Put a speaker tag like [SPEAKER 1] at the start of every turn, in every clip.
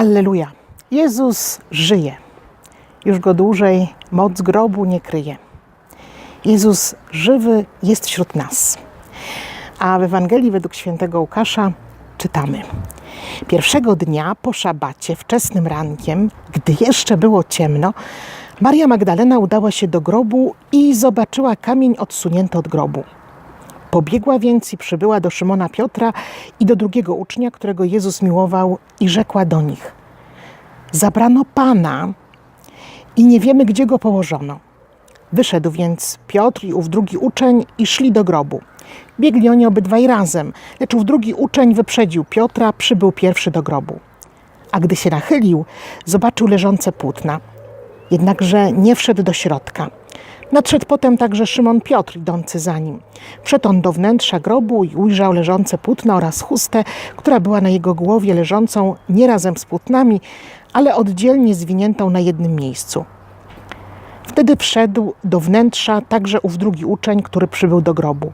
[SPEAKER 1] Alleluja. Jezus żyje. Już go dłużej moc grobu nie kryje. Jezus żywy jest wśród nas. A w Ewangelii według świętego Łukasza czytamy. Pierwszego dnia po szabacie, wczesnym rankiem, gdy jeszcze było ciemno, Maria Magdalena udała się do grobu i zobaczyła kamień odsunięty od grobu. Pobiegła więc i przybyła do Szymona Piotra i do drugiego ucznia, którego Jezus miłował, i rzekła do nich: Zabrano pana i nie wiemy, gdzie go położono. Wyszedł więc Piotr i ów drugi uczeń i szli do grobu. Biegli oni obydwaj razem, lecz ów drugi uczeń wyprzedził Piotra, przybył pierwszy do grobu. A gdy się nachylił, zobaczył leżące płótna, jednakże nie wszedł do środka. Nadszedł potem także Szymon Piotr, idący za nim. Wszedł on do wnętrza grobu i ujrzał leżące płótna oraz chustę, która była na jego głowie leżącą nie razem z płótnami, ale oddzielnie zwiniętą na jednym miejscu. Wtedy wszedł do wnętrza także ów drugi uczeń, który przybył do grobu.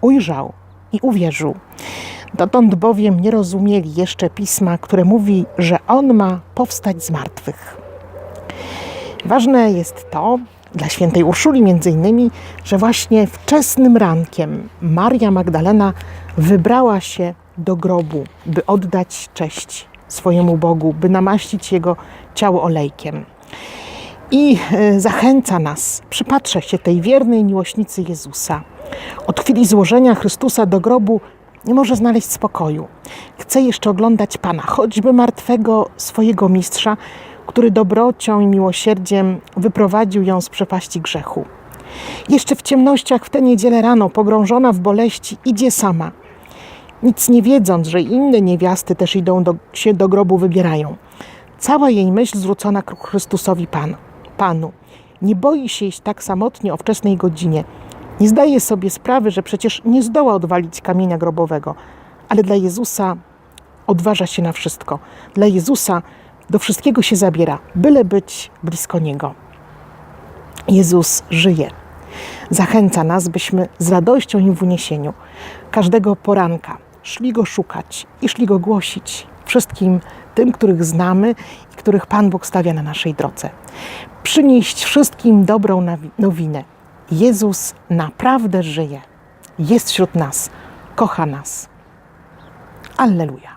[SPEAKER 1] Ujrzał i uwierzył. Dotąd bowiem nie rozumieli jeszcze pisma, które mówi, że on ma powstać z martwych. Ważne jest to, dla świętej Urszuli między innymi, że właśnie wczesnym rankiem Maria Magdalena wybrała się do grobu, by oddać cześć swojemu Bogu, by namaścić jego ciało olejkiem. I e, zachęca nas, przypatrzę się tej wiernej miłośnicy Jezusa. Od chwili złożenia Chrystusa do grobu nie może znaleźć spokoju. Chce jeszcze oglądać Pana, choćby martwego swojego mistrza, który dobrocią i miłosierdziem wyprowadził ją z przepaści grzechu. Jeszcze w ciemnościach w tę niedzielę rano, pogrążona w boleści, idzie sama. Nic nie wiedząc, że inne niewiasty też idą do, się do grobu wybierają. Cała jej myśl zwrócona ku Chrystusowi Pan, Panu. Nie boi się iść tak samotnie o wczesnej godzinie. Nie zdaje sobie sprawy, że przecież nie zdoła odwalić kamienia grobowego, ale dla Jezusa odważa się na wszystko. Dla Jezusa do wszystkiego się zabiera, byle być blisko Niego. Jezus żyje. Zachęca nas, byśmy z radością i w uniesieniu każdego poranka szli Go szukać i szli Go głosić wszystkim tym, których znamy i których Pan Bóg stawia na naszej drodze. Przynieść wszystkim dobrą nowinę. Jezus naprawdę żyje. Jest wśród nas. Kocha nas. Alleluja.